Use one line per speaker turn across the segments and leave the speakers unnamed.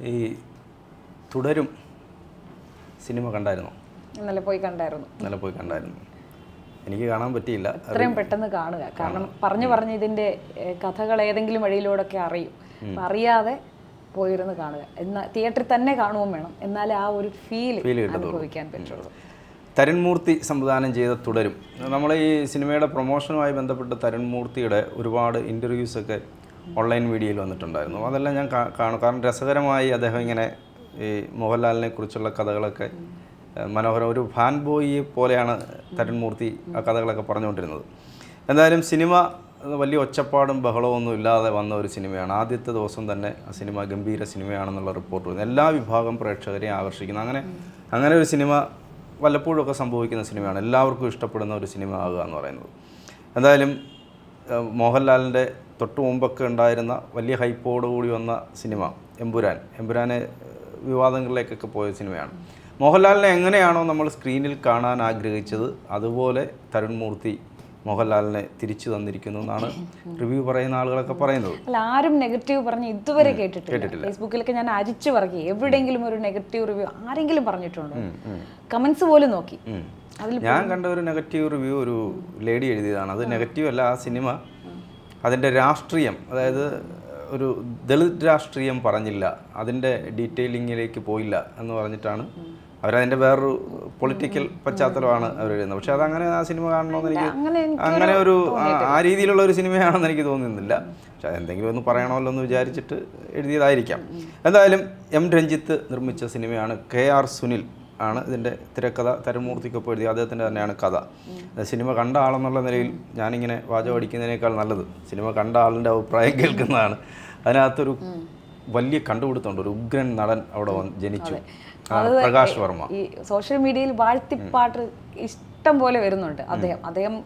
ഈ തുടരും സിനിമ കണ്ടായിരുന്നു.
ഇന്നലെ പോയി കണ്ടായിരുന്നു.
ഇന്നലെ പോയി കണ്ടായിരുന്നു. എനിക്ക് കാണാൻ പറ്റിയില്ല.
അത്രയും പെട്ടെന്ന് കാണുക. കാരണം പറഞ്ഞു പറഞ്ഞ് ഇതിന്റെ കഥകൾ ഏതെങ്കിലും വഴിയിലൂടെയൊക്കെ അറിയും. അപ്പൊ അറിയാതെ പോയിരുന്ന് കാണുക. എന്നാൽ തിയേറ്ററിൽ തന്നെ കാണുകയും വേണം. എന്നാലേ ആ ഒരു ഫീൽ. അനുഭവിക്കാൻ പറ്റുള്ളൂ.
തരുൺമൂർത്തി സംവിധാനം ചെയ്ത തുടരും. നമ്മൾ ഈ സിനിമയുടെ പ്രൊമോഷനുമായി ബന്ധപ്പെട്ട് തരുൺമൂർത്തിയുടെ ഒരുപാട് ഇന്റർവ്യൂസൊക്കെ ഓൺലൈൻ മീഡിയയിൽ വന്നിട്ടുണ്ടായിരുന്നു. അതെല്ലാം ഞാൻ കാണും. കാരണം രസകരമായി അദ്ദേഹം ഇങ്ങനെ ഈ മോഹൻലാലിനെ കുറിച്ചുള്ള കഥകളൊക്കെ മനോഹരം ഒരു ഫാൻ ബോയിയെ പോലെയാണ് തരുൺമൂർത്തി ആ കഥകളൊക്കെ പറഞ്ഞുകൊണ്ടിരുന്നത്. എന്തായാലും സിനിമ വലിയ ഒച്ചപ്പാടും ബഹളവും ഒന്നും ഇല്ലാതെ വന്ന ഒരു സിനിമയാണ്. ആദ്യത്തെ ദിവസം തന്നെ ആ സിനിമ ഗംഭീര സിനിമയാണെന്നുള്ള റിപ്പോർട്ട് വരുന്നു. എല്ലാ വിഭാഗം പ്രേക്ഷകരെയും ആകർഷിക്കുന്നു. അങ്ങനെ അങ്ങനെ ഒരു സിനിമ വല്ലപ്പോഴും ഒക്കെ സംഭവിക്കുന്ന സിനിമയാണ്. എല്ലാവർക്കും ഇഷ്ടപ്പെടുന്ന ഒരു സിനിമ ആകുക എന്ന് പറയുന്നത്. എന്തായാലും മോഹൻലാലിന്റെ തൊട്ട് മുമ്പൊക്കെ ഉണ്ടായിരുന്ന വലിയ ഹൈപ്പോടുകൂടി വന്ന സിനിമ എമ്പുരാൻ. എമ്പുരാനെ വിവാദങ്ങളിലേക്കൊക്കെ പോയ സിനിമയാണ്. മോഹൻലാലിനെ എങ്ങനെയാണോ നമ്മൾ സ്ക്രീനിൽ കാണാൻ ആഗ്രഹിച്ചത് അതുപോലെ തരുൺമൂർത്തി മോഹൻലാലിനെ തിരിച്ചു തന്നിരിക്കുന്നു എന്നാണ് റിവ്യൂ പറയുന്ന ആളുകളൊക്കെ പറയുന്നത്.
അല്ല ആരും നെഗറ്റീവ് പറഞ്ഞ് ഇതുവരെ കേട്ടിട്ടില്ല. ഫേസ്ബുക്കിലൊക്കെ ഞാൻ അരിച്ചു പറക്കി. എവിടെയെങ്കിലും ഒരു നെഗറ്റീവ് റിവ്യൂ ആരെങ്കിലും പറഞ്ഞിട്ടുണ്ടോ? കമന്റ്സ് പോലും നോക്കി.
ഞാൻ കണ്ട ഒരു നെഗറ്റീവ് റിവ്യൂ ഒരു ലേഡി എഴുതിയതാണ്. അത് നെഗറ്റീവ് അല്ല ആ സിനിമ അതിന്റെ രാഷ്ട്രീയം അതായത് ഒരു ദളിത് രാഷ്ട്രീയം പറഞ്ഞില്ല അതിന്റെ ഡീറ്റെയിലിങ്ങിലേക്ക് പോയില്ല എന്ന് പറഞ്ഞിട്ടാണ് അവരതിന്റെ വേറൊരു പൊളിറ്റിക്കൽ പശ്ചാത്തലമാണ് അവർ എഴുതുന്നത്. പക്ഷെ അതങ്ങനെ ആ സിനിമ കാണണമെന്ന് എനിക്ക്
അങ്ങനെ
ഒരു ആ- രീതിയിലുള്ള ഒരു സിനിമയാണെന്ന് എനിക്ക് തോന്നുന്നില്ല. പക്ഷെ അതെന്തെങ്കിലും ഒന്ന് പറയണമല്ലോ എന്ന് വിചാരിച്ചിട്ട് എഴുതിയതായിരിക്കാം. എന്തായാലും എം രഞ്ജിത്ത് നിർമ്മിച്ച സിനിമയാണ് കെ ആർ സുനിൽ ആണ് ഇതിന്റെ തിരക്കഥ തരമൂർത്തിക്കൊപ്പം എഴുതി അദ്ദേഹത്തിന്റെ തന്നെയാണ് കഥ. സിനിമ കണ്ട ആളെന്നുള്ള നിലയിൽ ഞാനിങ്ങനെ വാചകം അടിക്കുന്നതിനേക്കാൾ നല്ലത്. സിനിമ കണ്ട ആളിന്റെ അഭിപ്രായം കേൾക്കുന്നതാണ്. അതിനകത്തൊരു വലിയ കണ്ടുപിടുത്തമുണ്ട്. ഒരു ഉഗ്രൻ നടൻ അവിടെ ജനിച്ചു. പ്രകാശ് വർമ്മ.
ഈ സോഷ്യൽ മീഡിയയിൽ വാഴ്ത്തിപ്പാട്ട് ഇഷ്ടം പോലെ വരുന്നുണ്ട് അദ്ദേഹം. അദ്ദേഹം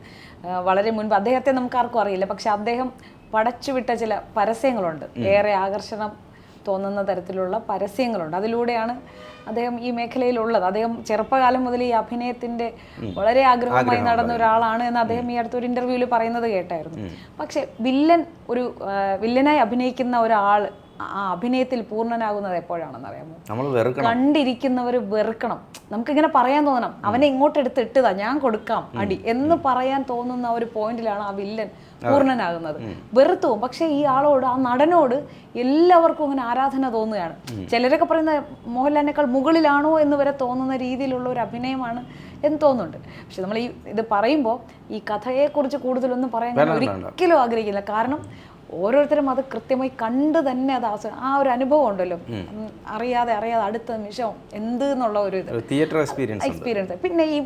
വളരെ മുൻപ് അദ്ദേഹത്തെ നമുക്ക് ആർക്കും അറിയില്ല. പക്ഷെ അദ്ദേഹം പടച്ചുവിട്ട ചില പരസ്യങ്ങളുണ്ട്. ഏറെ ആകർഷണം തോന്നുന്ന തരത്തിലുള്ള പരസ്യങ്ങളുണ്ട്. അതിലൂടെയാണ് അദ്ദേഹം ഈ മേഖലയിലുള്ളത്. അദ്ദേഹം ചെറുപ്പകാലം മുതൽ ഈ അഭിനയത്തിന്റെ വളരെ ആഗ്രഹമായി നടന്ന ഒരാളാണ് എന്ന് അദ്ദേഹം ഈ അടുത്തൊരു ഇന്റർവ്യൂവിൽ പറയുന്നത് കേട്ടായിരുന്നു. പക്ഷെ വില്ലൻ ഒരു വില്ലനായി അഭിനയിക്കുന്ന ഒരാൾ ആ അഭിനയത്തിൽ പൂർണനാകുന്നത് എപ്പോഴാണെന്ന് അറിയാമോ? കണ്ടിരിക്കുന്നവർ വെറുക്കണം. നമുക്കിങ്ങനെ പറയാൻ തോന്നണം. അവനെ ഇങ്ങോട്ട് എടുത്ത് ഇട്ടതാ ഞാൻ കൊടുക്കാം അടി എന്ന് പറയാൻ തോന്നുന്ന ഒരു പോയിന്റിലാണ് ആ വില്ലൻ പൂർണനാകുന്നത്. വെറുത്തു പോകും പക്ഷേ ഈ ആളോട് ആ നടനോട് എല്ലാവർക്കും അങ്ങനെ ആരാധന തോന്നുകയാണ്. ചിലരൊക്കെ പറയുന്ന മോഹൻലാലിനേക്കാൾ മുകളിലാണോ എന്ന് വരെ തോന്നുന്ന രീതിയിലുള്ള ഒരു അഭിനയമാണ് എന്ന് തോന്നുന്നുണ്ട്. പക്ഷെ നമ്മൾ ഈ ഇത് പറയുമ്പോൾ ഈ കഥയെക്കുറിച്ച് കൂടുതലൊന്നും പറയാൻ ഒരിക്കലും ആഗ്രഹിക്കില്ല. കാരണം ഓരോരുത്തരും അത് കൃത്യമായി കണ്ട് തന്നെ അത് ആസ്വ ആ ഒരു അനുഭവം ഉണ്ടല്ലോ. അറിയാതെ അറിയാതെ അടുത്ത നിമിഷം എന്ത് എന്നുള്ള ഒരു ഇത്.
തിയേറ്റർ എക്സ്പീരിയൻസ്
എക്സ്പീരിയൻസ് പിന്നെ ഈ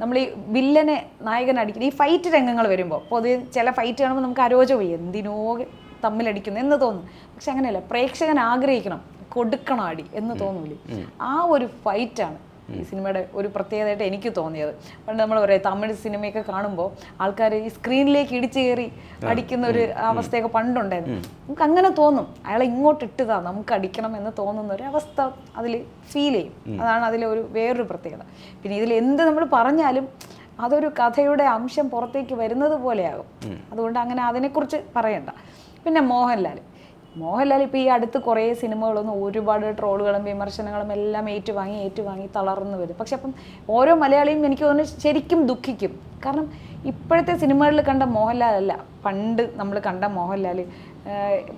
നമ്മൾ ഈ വില്ലനെ നായകൻ അടിക്കുന്ന ഈ ഫൈറ്റ് രംഗങ്ങൾ വരുമ്പോൾ പൊതുവെ ചില ഫൈറ്റ് കാണുമ്പോൾ നമുക്ക് അരോചകം എന്തിനോ തമ്മിലടിക്കുന്നു എന്ന് തോന്നും. പക്ഷെ അങ്ങനെയല്ല. പ്രേക്ഷകൻ ആഗ്രഹിക്കണം. കൊടുക്കണം അടി എന്ന് തോന്നൂലേ. ആ ഒരു ഫൈറ്റാണ് ഈ സിനിമയുടെ ഒരു പ്രത്യേകതയായിട്ട് എനിക്ക് തോന്നിയത്. പണ്ട് നമ്മൾ പറയാം തമിഴ് സിനിമയൊക്കെ കാണുമ്പോൾ ആൾക്കാർ ഈ സ്ക്രീനിലേക്ക് ഇടിച്ചു കയറി അടിക്കുന്ന ഒരു അവസ്ഥയൊക്കെ പണ്ടുണ്ടായിരുന്നു. നമുക്ക് അങ്ങനെ തോന്നും. അയാളെ ഇങ്ങോട്ട് ഇട്ടതാ നമുക്ക് അടിക്കണം എന്ന് തോന്നുന്ന ഒരു അവസ്ഥ അതിൽ ഫീൽ ചെയ്യും. അതാണ് അതിലെ ഒരു വേറൊരു പ്രത്യേകത. പിന്നെ ഇതിൽ എന്ത് നമ്മൾ പറഞ്ഞാലും അതൊരു കഥയുടെ അംശം പുറത്തേക്ക് വരുന്നത് പോലെയാകും. അതുകൊണ്ട് അങ്ങനെ അതിനെക്കുറിച്ച് പറയണ്ട. പിന്നെ മോഹൻലാൽ മോഹൻലാൽ ഇപ്പോൾ ഈ അടുത്ത് കുറേ സിനിമകളൊന്നും ഒരുപാട് ട്രോളുകളും വിമർശനങ്ങളും എല്ലാം ഏറ്റുവാങ്ങി ഏറ്റുവാങ്ങി തളർന്നു വരും പക്ഷെ അപ്പം ഓരോ മലയാളിയും എനിക്ക് തോന്നുന്നു ശരിക്കും ദുഃഖിക്കും. കാരണം ഇപ്പോഴത്തെ സിനിമകളിൽ കണ്ട മോഹൻലാൽ അല്ല. പണ്ട് നമ്മൾ കണ്ട മോഹൻലാൽ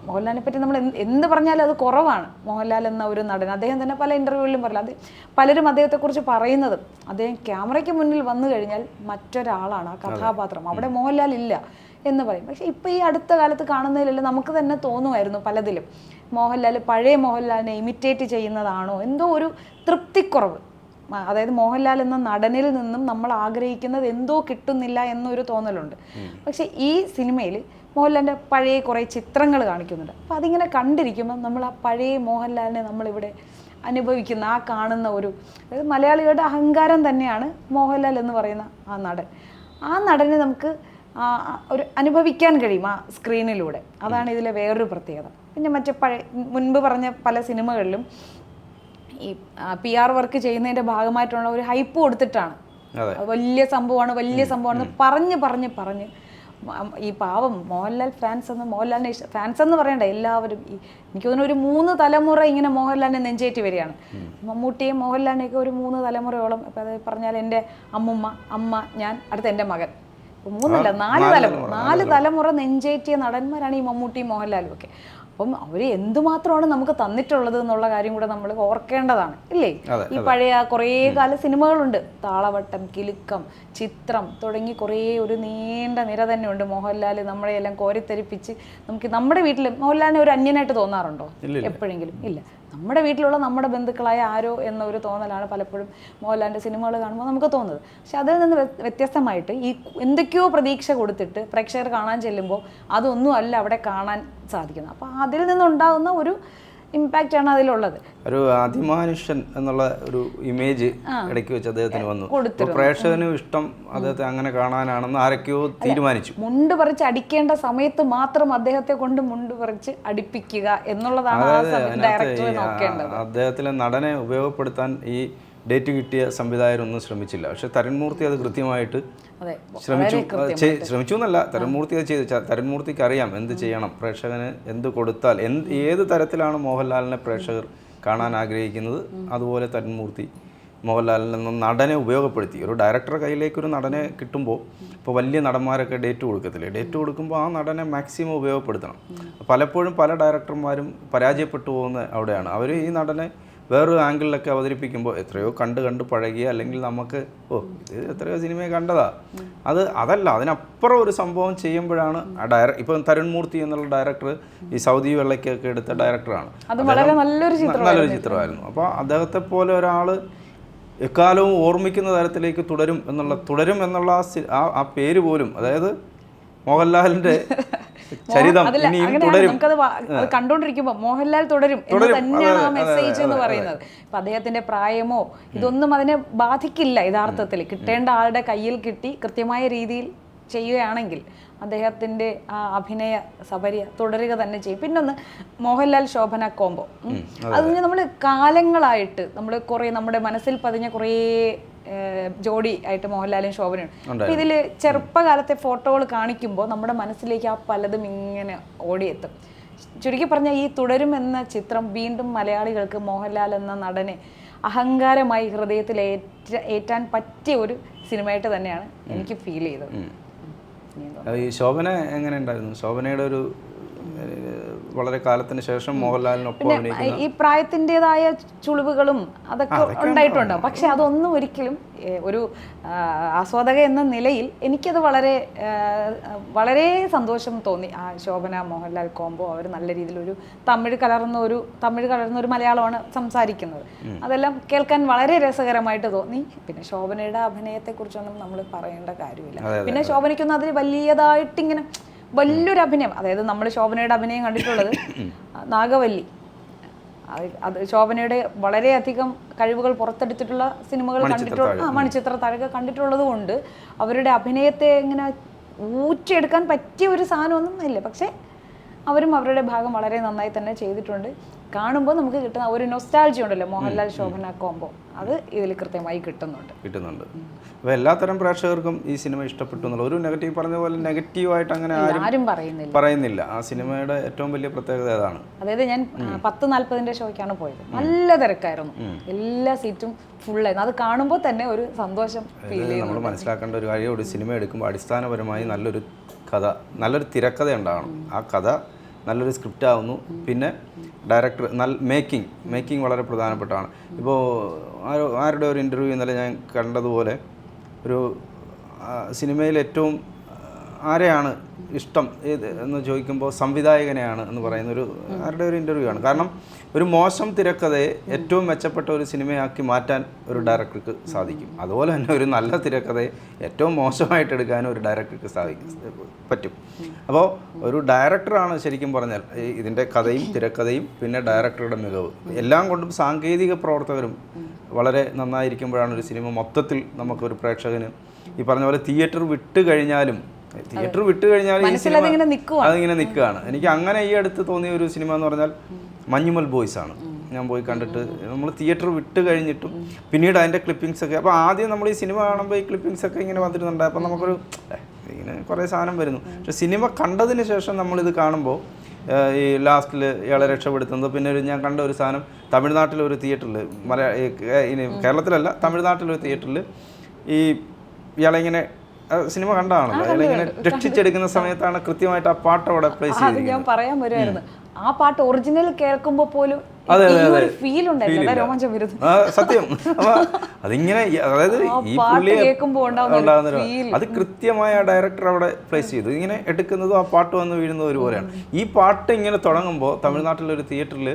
മോഹൻലാലിനെ പറ്റി നമ്മൾ എന്ത് പറഞ്ഞാലും അത് കുറവാണ് മോഹൻലാൽ എന്ന ഒരു നടൻ. അദ്ദേഹം തന്നെ പല ഇന്റർവ്യൂകളിലും പറയില്ല അത് പലരും അദ്ദേഹത്തെക്കുറിച്ച് പറയുന്നതും അദ്ദേഹം ക്യാമറയ്ക്ക് മുന്നിൽ വന്നു കഴിഞ്ഞാൽ മറ്റൊരാളാണ് ആ കഥാപാത്രം. അവിടെ മോഹൻലാൽ ഇല്ല എന്ന് പറയും. പക്ഷേ ഇപ്പോൾ ഈ അടുത്ത കാലത്ത് കാണുന്നതിലെല്ലാം നമുക്ക് തന്നെ തോന്നുമായിരുന്നു പലതിലും. മോഹൻലാൽ പഴയ മോഹൻലാലിനെ ഇമിറ്റേറ്റ് ചെയ്യുന്നതാണോ? എന്തോ ഒരു തൃപ്തിക്കുറവ്. അതായത് മോഹൻലാൽ എന്ന നടനിൽ നിന്നും നമ്മൾ ആഗ്രഹിക്കുന്നത് എന്തോ കിട്ടുന്നില്ല എന്നൊരു തോന്നലുണ്ട്. പക്ഷേ ഈ സിനിമയിൽ മോഹൻലാലിന്റെ പഴയ കുറേ ചിത്രങ്ങൾ കാണിക്കുന്നുണ്ട്. അപ്പോൾ അതിങ്ങനെ കണ്ടിരിക്കുമ്പോൾ നമ്മൾ ആ പഴയ മോഹൻലാലിനെ നമ്മളിവിടെ അനുഭവിക്കുന്ന ആ കാണുന്ന ഒരു അതായത് മലയാളികളുടെ അഹങ്കാരം തന്നെയാണ് മോഹൻലാൽ എന്ന് പറയുന്ന ആ നടൻ. ആ നടനെ നമുക്ക് ഒരു അനുഭവിക്കാൻ കഴിയും ആ സ്ക്രീനിലൂടെ. അതാണ് ഇതിലെ വേറൊരു പ്രത്യേകത. പിന്നെ മറ്റേ പഴയ മുൻപ് പറഞ്ഞ പല സിനിമകളിലും ഈ പി ആർ വർക്ക് ചെയ്യുന്നതിന്റെ ഭാഗമായിട്ടുള്ള ഒരു ഹൈപ്പ് കൊടുത്തിട്ടാണ്. വലിയ സംഭവമാണ് വലിയ സംഭവമാണ് പറഞ്ഞ് പറഞ്ഞ് പറഞ്ഞ് ഈ പാവം മോഹൻലാൽ ഫാൻസ് എന്ന് മോഹൻലാലിനെ ഫാൻസ് എന്ന് പറയണ്ട എല്ലാവരും ഈ എനിക്ക് തോന്നുന്നു ഒരു മൂന്ന് തലമുറ ഇങ്ങനെ മോഹൻലാലിനെ നെഞ്ചേറ്റി വരികയാണ്. മമ്മൂട്ടിയും മോഹൻലാലിനെയൊക്കെ ഒരു മൂന്ന് തലമുറയോളം ഇപ്പം അത് പറഞ്ഞാൽ എന്റെ അമ്മുമ്മ അമ്മ ഞാൻ അടുത്ത എന്റെ മകൻ. മൂന്നല്ല നാല് തലമുറ നാല് തലമുറ നെഞ്ചേറ്റിയ നടന്മാരാണ് ഈ മമ്മൂട്ടിയും മോഹൻലാലും ഒക്കെ. അപ്പം അവർ എന്തുമാത്രമാണ് നമുക്ക് തന്നിട്ടുള്ളത് എന്നുള്ള കാര്യം കൂടെ നമ്മൾ ഓർക്കേണ്ടതാണ് ഇല്ലേ? ഈ പഴയ കുറേ കാല സിനിമകളുണ്ട്. താളവട്ടം കിലുക്കം ചിത്രം തുടങ്ങി കുറേ ഒരു നീണ്ട നിര തന്നെ ഉണ്ട് മോഹൻലാൽ നമ്മളെ എല്ലാം കോരിത്തെരിപ്പിച്ച് നമുക്ക് നമ്മുടെ വീട്ടിൽ മോഹൻലാലിനെ ഒരു അന്യനായിട്ട് തോന്നാറുണ്ടോ? എപ്പോഴെങ്കിലും? ഇല്ല. നമ്മുടെ വീട്ടിലുള്ള നമ്മുടെ ബന്ധുക്കളായ ആരോ എന്നൊരു തോന്നലാണ് പലപ്പോഴും മോഹൻലാലിന്റെ സിനിമകൾ കാണുമ്പോൾ നമുക്ക് തോന്നുന്നത്. പക്ഷെ അതിൽ നിന്ന് വ്യ- വ്യത്യസ്തമായിട്ട് ഈ എന്തൊക്കെയോ പ്രതീക്ഷ കൊടുത്തിട്ട് പ്രേക്ഷകർ കാണാൻ ചെല്ലുമ്പോൾ അതൊന്നും അല്ല അവിടെ കാണാൻ സാധിക്കുന്നത്. അപ്പോൾ അതിൽ നിന്നുണ്ടാകുന്ന ഒരു ഇമ്പാക്റ്റ് ആണ് അതിലുള്ളത്.
ഒരു അതിമാനുഷ്യൻ എന്നുള്ള ഒരു ഇമേജ് ഇടയ്ക്ക് വെച്ച് അദ്ദേഹത്തിന് വന്നു. പ്രേക്ഷകന് ഇഷ്ടം അദ്ദേഹത്തെ അങ്ങനെ കാണാനാണെന്ന് ആരൊക്കെയോ തീരുമാനിച്ചു.
മുണ്ട് പറിച്ച് അടിക്കേണ്ട സമയത്ത് മാത്രം അദ്ദേഹത്തെ കൊണ്ട് മുണ്ട് പറിച്ച് അടിപ്പിക്കുക എന്നുള്ളതാണ്
അദ്ദേഹത്തിലെ നടനെ ഉപയോഗപ്പെടുത്താൻ ഈ ഡേറ്റ് കിട്ടിയ സംവിധായകരൊന്നും ശ്രമിച്ചില്ല. പക്ഷെ തരൺമൂർത്തി അത് കൃത്യമായിട്ട് ശ്രമിച്ചു. ശ്രമിച്ചു എന്നല്ല തരൺമൂർത്തി അത് ചെയ്തു. തരൺമൂർത്തിക്ക് അറിയാം എന്ത് ചെയ്യണം പ്രേക്ഷകന് എന്ത് കൊടുത്താൽ എന്ത് ഏത് തരത്തിലാണ് മോഹൻലാലിനെ പ്രേക്ഷകർ കാണാൻ ആഗ്രഹിക്കുന്നത് അതുപോലെ തരൺമൂർത്തി മോഹൻലാലിൽ നിന്നും നടനെ ഉപയോഗപ്പെടുത്തി. ഒരു ഡയറക്ടറുടെ കയ്യിലേക്ക് ഒരു നടനെ കിട്ടുമ്പോൾ ഇപ്പോൾ വലിയ നടന്മാരൊക്കെ ഡേറ്റ് കൊടുക്കത്തില്ലേ? ഡേറ്റ് കൊടുക്കുമ്പോൾ ആ നടനെ മാക്സിമം ഉപയോഗപ്പെടുത്തണം. പലപ്പോഴും പല ഡയറക്ടർമാരും പരാജയപ്പെട്ടു പോകുന്ന അവിടെയാണ്. അവർ ഈ നടനെ വേറൊരു ആംഗിളിലൊക്കെ അവതരിപ്പിക്കുമ്പോൾ എത്രയോ കണ്ട് കണ്ട് പഴകിയ അല്ലെങ്കിൽ നമുക്ക് ഓ ഇത് എത്രയോ സിനിമയെ കണ്ടതാ. അത് അതല്ല അതിനപ്പുറം ഒരു സംഭവം ചെയ്യുമ്പോഴാണ് ആ ഡയറ ഇപ്പം തരുൺമൂർത്തി എന്നുള്ള ഡയറക്ടർ ഈ സൗദി വെള്ളയ്ക്കൊക്കെ എടുത്ത ഡയറക്ടറാണ്.
നല്ലൊരു ചിത്രം
നല്ലൊരു ചിത്രമായിരുന്നു. അപ്പോൾ അദ്ദേഹത്തെ പോലെ ഒരാൾ എക്കാലവും ഓർമ്മിക്കുന്ന തരത്തിലേക്ക് തുടരും എന്നുള്ള തുടരും എന്നുള്ള ആ ആ പേര് പോലും അതായത് മോഹൻലാലിന്റെ ചരിതം.
നമുക്കത് കണ്ടുകൊണ്ടിരിക്കുമ്പോൾ മോഹൻലാൽ തുടരും എന്ന് തന്നെയാണ് ആ മെസ്സേജ് എന്ന് പറയുന്നത്. അപ്പൊ അദ്ദേഹത്തിന്റെ പ്രായമോ ഇതൊന്നും അതിനെ ബാധിക്കില്ല യഥാർത്ഥത്തിൽ. കിട്ടേണ്ട ആളുടെ കയ്യിൽ കിട്ടി കൃത്യമായ രീതിയിൽ ചെയ്യുകയാണെങ്കിൽ അദ്ദേഹത്തിന്റെ ആ അഭിനയ സബരിയ തുടരുക തന്നെ ചെയ്യും. പിന്നൊന്ന് മോഹൻലാൽ ശോഭന കോംബോ അത് നമ്മൾ കാലങ്ങളായിട്ട് നമ്മൾ കുറേ നമ്മുടെ മനസ്സിൽ പതിഞ്ഞ കുറേ ജോഡി ആയിട്ട് മോഹൻലാലും ശോഭനയും. അപ്പൊ ഇതിൽ ചെറുപ്പകാലത്തെ ഫോട്ടോകൾ കാണിക്കുമ്പോൾ നമ്മുടെ മനസ്സിലേക്ക് ആ പലതും ഇങ്ങനെ ഓടിയെത്തും. ചുരുക്കി പറഞ്ഞാൽ ഈ തുടരും എന്ന ചിത്രം വീണ്ടും മലയാളികൾക്ക് മോഹൻലാൽ എന്ന നടനെ അഹങ്കാരമായി ഹൃദയത്തിൽ ഏറ്റ ഏറ്റാൻ പറ്റിയ ഒരു സിനിമയായിട്ട് തന്നെയാണ് എനിക്ക് ഫീൽ ചെയ്തത്.
ഈ ശോഭന എങ്ങനെ ഉണ്ടായിരുന്നു? ശോഭനയുടെ ഒരു വളരെ കാലത്തിന് ശേഷം മോഹൻലാലിനൊപ്പം
ഈ പ്രായത്തിന്റെതായ ചുളിവുകളും അതൊക്കെ ഉണ്ടായിട്ടുണ്ട്. പക്ഷെ അതൊന്നും ഒരിക്കലും ഒരു ആസ്വാദക എന്ന നിലയിൽ എനിക്കത് വളരെ വളരെ സന്തോഷം തോന്നി. ആ ശോഭന മോഹൻലാൽ കോംബോ അവർ നല്ല രീതിയിൽ ഒരു തമിഴ് കലർന്ന ഒരു തമിഴ് കലർന്ന ഒരു മലയാളമാണ് സംസാരിക്കുന്നത്. അതെല്ലാം കേൾക്കാൻ വളരെ രസകരമായിട്ട് തോന്നി. പിന്നെ ശോഭനയുടെ അഭിനയത്തെക്കുറിച്ചൊന്നും നമ്മൾ പറയേണ്ട കാര്യമില്ല. പിന്നെ ശോഭനയ്ക്കൊന്നും അതിൽ വലിയതായിട്ട് ഇങ്ങനെ വലിയൊരു അഭിനയം. അതായത് നമ്മൾ ശോഭനയുടെ അഭിനയം കണ്ടിട്ടുള്ളത് നാഗവല്ലി. അത് ശോഭനയുടെ വളരെയധികം കഴിവുകൾ പുറത്തെടുത്തിട്ടുള്ള സിനിമകൾ കണ്ടിട്ടുള്ള മണിച്ചിത്ര താഴൊക്കെ കണ്ടിട്ടുള്ളത് കൊണ്ട് അവരുടെ അഭിനയത്തെ ഇങ്ങനെ ഊറ്റിയെടുക്കാൻ പറ്റിയ ഒരു സാധനമൊന്നും ഇല്ല പക്ഷേ അവരും അവരുടെ ഭാഗം വളരെ നന്നായി തന്നെ ചെയ്തിട്ടുണ്ട്. കാണുമ്പോൾ നമുക്ക് കിട്ടുന്ന ഒരു നൊസ്റ്റാൾജി ഉണ്ടല്ലോ മോഹൻലാൽ ശോഭന കോംബോ അത് ഇതിൽ കൃത്യമായി കിട്ടുന്നുണ്ട്.
കിട്ടുന്നുണ്ട്. അപ്പോൾ എല്ലാത്തരം പ്രേക്ഷകർക്കും ഈ സിനിമ ഇഷ്ടപ്പെട്ടു എന്നുള്ള ഒരു നെഗറ്റീവ് പറഞ്ഞ പോലെ നെഗറ്റീവായിട്ട് അങ്ങനെ ആരും
പറയുന്നില്ല.
പറയുന്നില്ല. ആ സിനിമയുടെ ഏറ്റവും വലിയ പ്രത്യേകത അതാണ്
അതായത് ഞാൻ പത്ത് നാല്പതിന്റെ ഷോയ്ക്കാണ് പോയത്. നല്ല തിരക്കായിരുന്നു. എല്ലാ സീറ്റും ഫുള്ളായിരുന്നു അത് കാണുമ്പോൾ തന്നെ ഒരു സന്തോഷം ഫീൽ
നമ്മൾ മനസ്സിലാക്കേണ്ട ഒരു കാര്യം ഒരു സിനിമ എടുക്കുമ്പോൾ അടിസ്ഥാനപരമായി നല്ലൊരു കഥ നല്ലൊരു തിരക്കഥ ഉണ്ടാവണം. ആ കഥ നല്ലൊരു സ്ക്രിപ്റ്റ് ആവുന്നു. പിന്നെ ഡയറക്ടർ നല്ല മേക്കിംഗ് മേക്കിംഗ് വളരെ പ്രധാനപ്പെട്ടതാണ്. ഇപ്പോൾ ആരോ ആരുടെ ഒരു ഇന്റർവ്യൂ ഇന്നലെ ഞാൻ കണ്ടതുപോലെ ഒരു സിനിമയിൽ ഏറ്റവും ആരെയാണ് ഇഷ്ടം ഏത് എന്ന് ചോദിക്കുമ്പോൾ സംവിധായകനെയാണ് എന്ന് പറയുന്ന ഒരു ആരുടെ ഒരു ഇന്റർവ്യൂ ആണ്. കാരണം ഒരു മോശം തിരക്കഥയെ ഏറ്റവും മെച്ചപ്പെട്ട ഒരു സിനിമയാക്കി മാറ്റാൻ ഒരു ഡയറക്ടർക്ക് സാധിക്കും. അതുപോലെ തന്നെ ഒരു നല്ല തിരക്കഥയെ ഏറ്റവും മോശമായിട്ട് എടുക്കാനും ഒരു ഡയറക്ടർക്ക് സാധിക്കും പറ്റും. അപ്പോൾ ഒരു ഡയറക്ടറാണ് ശരിക്കും പറഞ്ഞാൽ ഇതിന്റെ കഥയും തിരക്കഥയും പിന്നെ ഡയറക്ടറുടെ മികവ്. എല്ലാം കൊണ്ടും സാങ്കേതിക പ്രവർത്തകരും വളരെ നന്നായിരിക്കുമ്പോഴാണ് ഒരു സിനിമ മൊത്തത്തിൽ നമുക്കൊരു പ്രേക്ഷകന് ഈ പറഞ്ഞ പോലെ തിയേറ്റർ വിട്ട് കഴിഞ്ഞാലും തിയേറ്റർ വിട്ട് കഴിഞ്ഞാൽ ഈ സിനിമ
അതിങ്ങനെ
നിൽക്കുകയാണ്. എനിക്ക് അങ്ങനെ ഈ അടുത്ത് തോന്നിയ ഒരു സിനിമ എന്ന് പറഞ്ഞാൽ മഞ്ഞുമൽ ബോയ്സ് ആണ്. ഞാൻ പോയി കണ്ടിട്ട്. നമ്മൾ തിയേറ്റർ വിട്ട് കഴിഞ്ഞിട്ടും പിന്നീട് അതിന്റെ ക്ലിപ്പിംഗ്സ് ഒക്കെ. അപ്പോൾ ആദ്യം നമ്മൾ ഈ സിനിമ കാണുമ്പോൾ ഈ ക്ലിപ്പിംഗ്സ് ഒക്കെ ഇങ്ങനെ വന്നിരുന്നുണ്ട്. അപ്പം നമുക്കൊരു "ഏ, ഇങ്ങനെ കുറേ സാധനം വരുന്നു. പക്ഷെ സിനിമ കണ്ടതിന് ശേഷം നമ്മളിത് കാണുമ്പോൾ ഈ ലാസ്റ്റിൽ ഇയാളെ രക്ഷപ്പെടുത്തുന്നത്. പിന്നെ ഒരു ഞാൻ കണ്ട ഒരു സാധനം തമിഴ്നാട്ടിലെ ഒരു തിയേറ്ററിൽ മലയാള കേരളത്തിലല്ല തമിഴ്നാട്ടിലൊരു തിയേറ്ററിൽ ഈ ഇയാളെ ഇങ്ങനെ സിനിമ കണ്ടാണല്ലോ ഇയാളെ ഇങ്ങനെ രക്ഷിച്ചെടുക്കുന്ന സമയത്താണ് കൃത്യമായിട്ട് ആ പാട്ട് അവിടെ പ്ലേസ്
അത് ഞാൻ പറയാൻ വരുമായിരുന്നു ആ പാട്ട് ഒറിജിനൽ കേൾക്കുമ്പോൾ പോലും
അതെ, അതെ, അതെ.
ഫീൽ വരുന്നത്?
സത്യം. അതിങ്ങനെ അതായത് ഈ
പാട്ട്
പുള്ളിയെ
കേൾക്കുമ്പോ ഉണ്ടാവുന്ന ഒരു
ഉണ്ടാകുന്ന ഒരു-
feel.
അത് കൃത്യമായ ഡയറക്ടർ അവിടെ പ്ലേസ് ചെയ്തു. ഇങ്ങനെ എടുക്കുന്നതും ആ പാട്ട് വന്ന് വീഴുന്നതും ഒരുപോലെയാണ്. ഈ പാട്ട് ഇങ്ങനെ തുടങ്ങുമ്പോൾ തമിഴ്നാട്ടിലെ ഒരു തിയേറ്ററിൽ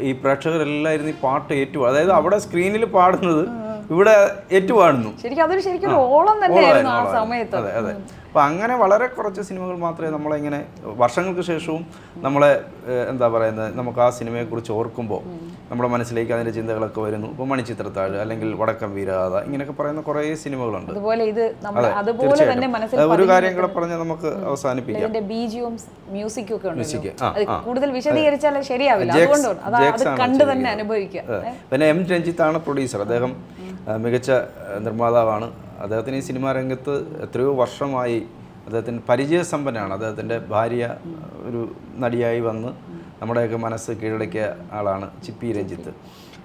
ഈ പ്രേക്ഷകരെല്ലാം ഇരുന്ന് ഈ പാട്ട് ഏറ്റു അതായത് അവിടെ സ്ക്രീനിൽ പാടുന്നത് ഇവിടെ ഏറ്റുപാടുന്നു.
ശരിക്കും അതൊരു ശരിക്കും ഓളം തന്നെയായിരുന്നു ആ സമയത്ത്.
അതെ അതെ. അപ്പൊ അങ്ങനെ വളരെ കുറച്ച് സിനിമകൾ മാത്രമേ നമ്മളിങ്ങനെ വർഷങ്ങൾക്ക് ശേഷവും നമ്മളെ എന്താ പറയുന്നത് നമുക്ക് ആ സിനിമയെക്കുറിച്ച് ഓർക്കുമ്പോൾ നമ്മുടെ മനസ്സിലേക്ക് അതിന്റെ ചിന്തകളൊക്കെ വരുന്നു. ഇപ്പോൾ മണിച്ചിത്രത്താഴ് അല്ലെങ്കിൽ വടക്കം വീരാത ഇങ്ങനെയൊക്കെ പറയുന്ന കുറേ സിനിമകളുണ്ട്.
അതുപോലെ ഇത് അതുപോലെ തന്നെ. മനസ്സിൽ
ഒരു കാര്യം കൂടെ പറഞ്ഞ് നമുക്ക് അവസാനിപ്പിക്കാം.
ബീജിയും മ്യൂസിക്കും ഒക്കെ കൂടുതൽ വിശദീകരിച്ചാൽ ശരിയാവില്ല. അതുകൊണ്ടാണ് കണ്ട് തന്നെ അനുഭവിക്കുക.
പിന്നെ എം രഞ്ജിത്താണ് പ്രൊഡ്യൂസർ. അദ്ദേഹം മികച്ച നിർമ്മാതാവാണ്. അദ്ദേഹത്തിന് ഈ സിനിമാ രംഗത്ത് എത്രയോ വർഷമായി അദ്ദേഹത്തിന് പരിചയസമ്പന്നാണ് അദ്ദേഹത്തിന്റെ ഭാര്യ ഒരു നടിയായി വന്ന് നമ്മുടെയൊക്കെ മനസ്സ് കീഴടക്കിയ ആളാണ് ചിപ്പി രഞ്ജിത്ത്.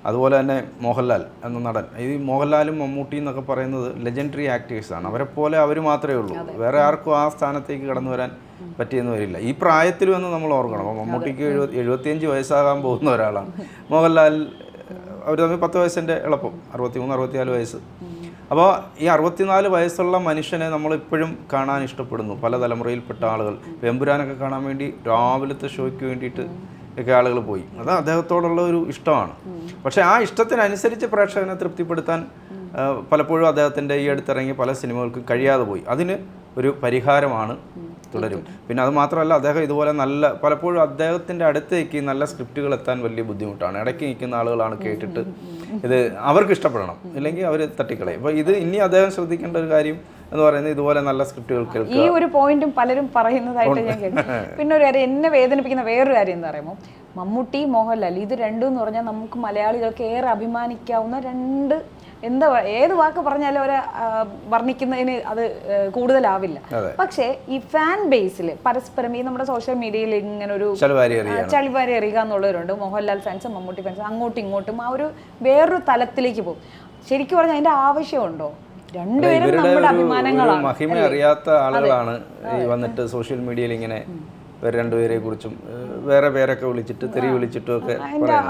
അതുപോലെ തന്നെ മോഹൻലാൽ എന്ന നടൻ. ഈ മോഹൻലാലും മമ്മൂട്ടി എന്നൊക്കെ പറയുന്നത് ലെജൻഡറി ആക്ടേഴ്സാണ് അവരെ പോലെ അവർ മാത്രമേ ഉള്ളൂ. വേറെ ആർക്കും ആ സ്ഥാനത്തേക്ക് കടന്നു വരാൻ പറ്റിയെന്ന് വരില്ല. ഈ പ്രായത്തിൽ വന്ന് നമ്മൾ ഓർക്കണം. മമ്മൂട്ടിക്ക് എഴുപത്തി എഴുപത്തിയഞ്ച് വയസ്സാകാൻ പോകുന്ന ഒരാളാണ്. മോഹൻലാൽ അവർ തമ്മിൽ പത്ത് വയസ്സിന്റെ എളുപ്പം അറുപത്തിമൂന്ന് അറുപത്തിനാല് വയസ്സ്. അപ്പോൾ ഈ അറുപത്തിനാല് വയസ്സുള്ള മനുഷ്യനെ നമ്മളിപ്പോഴും കാണാൻ ഇഷ്ടപ്പെടുന്നു. പല തലമുറയിൽപ്പെട്ട ആളുകൾ. വെമ്പുരാനൊക്കെ കാണാൻ വേണ്ടി രാവിലത്തെ ഷോയ്ക്ക് വേണ്ടിയിട്ട് ഒക്കെ ആളുകൾ പോയി. അത് അദ്ദേഹത്തോടുള്ള ഒരു ഇഷ്ടമാണ്. പക്ഷേ ആ ഇഷ്ടത്തിനനുസരിച്ച് പ്രേക്ഷകനെ തൃപ്തിപ്പെടുത്താൻ പലപ്പോഴും അദ്ദേഹത്തിന്റെ ഈ അടുത്തിറങ്ങിയ പല സിനിമകൾക്കും കഴിയാതെ പോയി. അതിന് ഒരു പരിഹാരമാണ് തുടരും. പിന്നെ അത് മാത്രമല്ല അദ്ദേഹം ഇതുപോലെ നല്ല പലപ്പോഴും അദ്ദേഹത്തിന്റെ അടുത്തേക്ക് നല്ല സ്ക്രിപ്റ്റുകൾ എത്താൻ വലിയ ബുദ്ധിമുട്ടാണ്. ഇടയ്ക്ക് നിൽക്കുന്ന ആളുകളാണ് കേട്ടിട്ട് ഇത് അവർക്ക് ഇഷ്ടപ്പെടണം. ഇല്ലെങ്കിൽ അവർ തട്ടിക്കളയും. അപ്പോൾ ഇത് ഇനി അദ്ദേഹം ശ്രദ്ധിക്കേണ്ട ഒരു കാര്യം എന്ന് പറയുന്നത് ഇതുപോലെ നല്ല സ്ക്രിപ്റ്റുകൾ
ഈ ഒരു പോയിന്റും പലരും പറയുന്നതായിട്ട് ഞാൻ കേട്ടു പിന്നെ ഒരു കാര്യം എന്നെ വേദനിപ്പിക്കുന്ന വേറൊരു കാര്യം എന്ന് പറയുമ്പോൾ മമ്മൂട്ടി മോഹൻലാൽ ഇത് രണ്ടും എന്ന് പറഞ്ഞാൽ നമുക്ക് മലയാളികൾക്ക് ഏറെ അഭിമാനിക്കാവുന്ന രണ്ട് എന്താ ഏത് വാക്ക് പറഞ്ഞാലും അവരെ വർണിക്കുന്നതിന് അത് കൂടുതലാവില്ല. പക്ഷേ ഈ ഫാൻ ബേസിൽ പരസ്പരം ഈ നമ്മുടെ സോഷ്യൽ മീഡിയയിൽ ഇങ്ങനെ ഒരു ചളിവാരി അറിയുക എന്നുള്ളവരുണ്ട്. മോഹൻലാൽ ഫാൻസും മമ്മൂട്ടി ഫാൻസും അങ്ങോട്ടും ഇങ്ങോട്ടും ആ ഒരു വേറൊരു തലത്തിലേക്ക് പോകും. ശരിക്കും പറഞ്ഞാൽ അതിന്റെ ആവശ്യമുണ്ടോ? രണ്ടുപേരും നമ്മുടെ അഭിമാനങ്ങളാണ്
മഹിമ അറിയാത്ത ആളുകളാണ് ഈ വന്നിട്ട് സോഷ്യൽ മീഡിയയിൽ ഇങ്ങനെ ഇവർ രണ്ടുപേരെ കുറിച്ചും വേറെ പേരൊക്കെ വിളിച്ചിട്ട് തെറി വിളിച്ചിട്ടും ഒക്കെ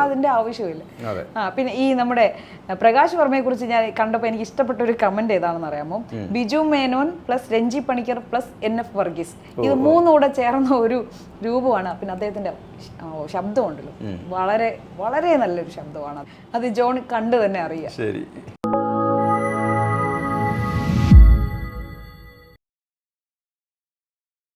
അതിന്റെ ആവശ്യമില്ല. ആ പിന്നെ ഈ നമ്മുടെ പ്രകാശ് വർമ്മയെ കുറിച്ച് ഞാൻ കണ്ടപ്പോൾ എനിക്ക് ഇഷ്ടപ്പെട്ട ഒരു കമന്റ് ഏതാണെന്ന് അറിയാമോ? Biju Menon plus Ranji Panicker plus N F Varghese. ഇത് മൂന്നുകൂടെ ചേർന്ന ഒരു രൂപമാണ്. പിന്നെ അദ്ദേഹത്തിന്റെ ശബ്ദമുണ്ടല്ലോ. വളരെ വളരെ നല്ലൊരു ശബ്ദമാണ്. അത് ജോൺ കണ്ടു തന്നെ അറിയാം.
ശരി.